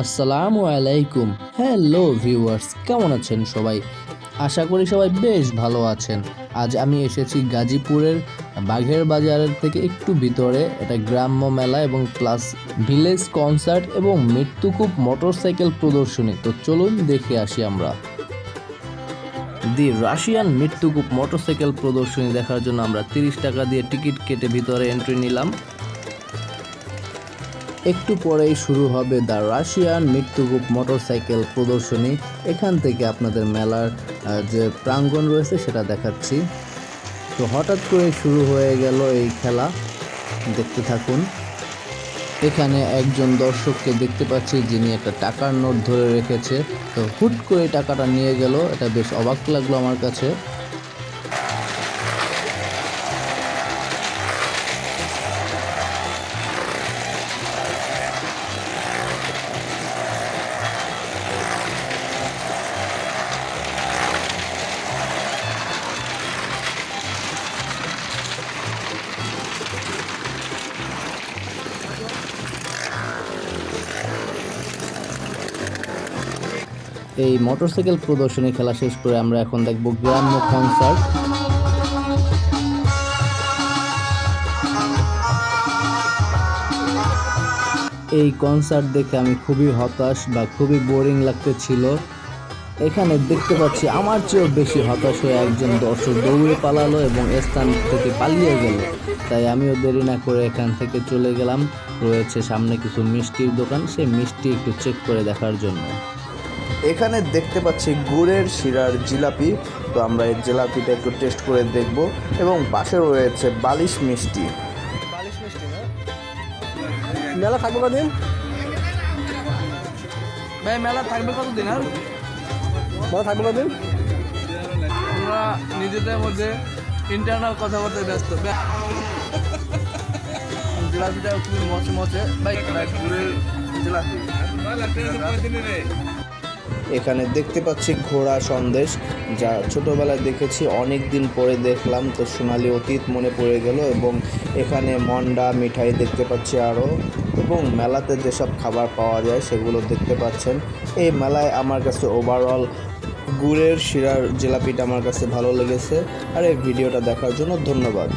আসসালামু আলাইকুম। Hello viewers কেমন আছেন সবাই? আশা করি সবাই বেশ ভালো আছেন। আজ আমি এসেছি গাজীপুরের বাঘের বাজারের থেকে একটু ভিতরে। এটা গ্রাম্য মেলা এবং প্লাস ভিলেজ কনসার্ট এবং মৃত্যুকূপ মোটরসাইকেল প্রদর্শনী। তো চলুন দেখে আসি আমরা। দি রাশিয়ান মৃত্যুকূপ মোটরসাইকেল প্রদর্শনী দেখার জন্য আমরা তিরিশ টাকা দিয়ে টিকিট কেটে ভিতরে এন্ট্রি নিলাম। একটু পরেই শুরু হবে দ্য রাশিয়ান মৃত্যুকূপ মোটরসাইকেল প্রদর্শনী। এখান থেকে আপনাদের মেলার যে প্রাঙ্গণ রয়েছে সেটা দেখাচ্ছি। তো হঠাৎ করে শুরু হয়ে গেল এই খেলা। দেখতে থাকুন। এখানে একজন দর্শককে দেখতে পাচ্ছি যিনি একটা টাকার নোট ধরে রেখেছে। তো হুট করে টাকাটা নিয়ে গেল। এটা বেশ অবাক লাগল আমার কাছে। এই মোটরসাইকেল প্রদর্শনী খেলা শেষ করে আমরা এখন দেখব গ্রাম্য কনসার্ট এই কনসার্ট দেখে আমি খুবই হতাশ বা খুবই বোরিং লাগতেছিল এখানে দেখতে পাচ্ছি আমার চেয়েও বেশি হতাশ হয়ে একজন দর্শক দৌড়ে পালালো এবং স্থান থেকে পালিয়ে গেল। তাই আমিও দেরি না করে এখান থেকে চলে গেলাম। রয়েছে সামনে কিছু মিষ্টির দোকান, সেই মিষ্টি একটু চেক করে দেখার জন্য। এখানে দেখতে পাচ্ছি গুড়ের শিরার জিলাপি। তো আমরা এই জিলাপিটা একটু টেস্ট করে দেখব। এবং পাশে রয়েছে বালিশ মিষ্টি। মেলা থাকবে কদিন ভাই মেলা থাকবে কতদিন আর? মেলা থাকবে কদিন আমরা নিজেদের মধ্যে ইন্টারনাল কথাবার্তায় ব্যস্ত। জিলাপিটা খুবই মচে মচে ভাই গুড়ের জিলাপি। এখানে দেখতে পাচ্ছি ঘোড়া সন্দেশ, যা ছোটোবেলায় দেখেছি অনেক দিন পরে দেখলাম। তো সোনালি অতীত মনে পড়ে গেল এবং এখানে মন্ডা, মিঠাই দেখতে পাচ্ছি আরও এবং মেলাতে যেসব খাবার পাওয়া যায় সেগুলো দেখতে পাচ্ছেন। এই মেলায় আমার কাছে ওভারঅল গুড়ের, শিরার, জিলাপিটা আমার কাছে ভালো লেগেছে। আর এই ভিডিওটা দেখার জন্য ধন্যবাদ।